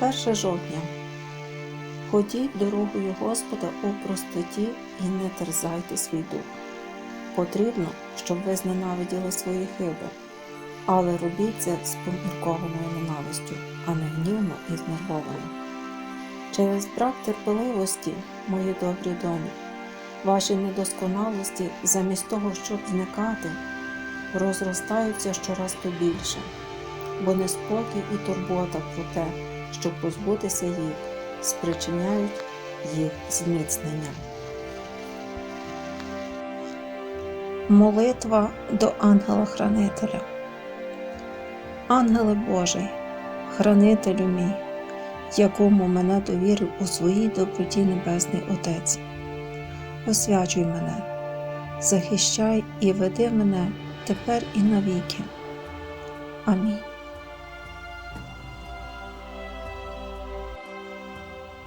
1 жовтня. Ходіть дорогою Господа у простоті і не терзайте свій дух. Потрібно, щоб ви зненавиділи свої хиби, але робіть це з поміркованою ненавистю, а не гнівно і знервовано. Через брак терпеливості, мої добрі доні, ваші недосконалості, замість того, щоб зникати, розростаються щораз то більше, бо неспокій і турбота про те, щоб позбутися їх, спричиняють їх зміцнення. Молитва до ангела-хранителя. Ангеле Божий, хранителю мій, якому мене довірив у своїй доброті Небесний Отець. Освячуй мене, захищай і веди мене тепер і навіки. Амінь.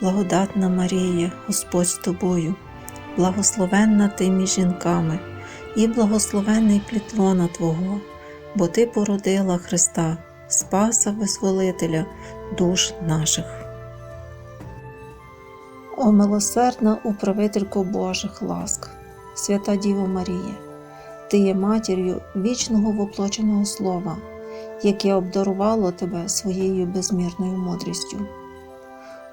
благодатна Марія, Господь з тобою, благословенна ти між жінками, і благословенний плід лона Твого, бо Ти породила Христа, Спаса Визволителя душ наших. О милосердна управителько Божих ласк, свята Діво Марія, Ти є матір'ю вічного воплоченого Слова, яке обдарувало тебе своєю безмірною мудрістю.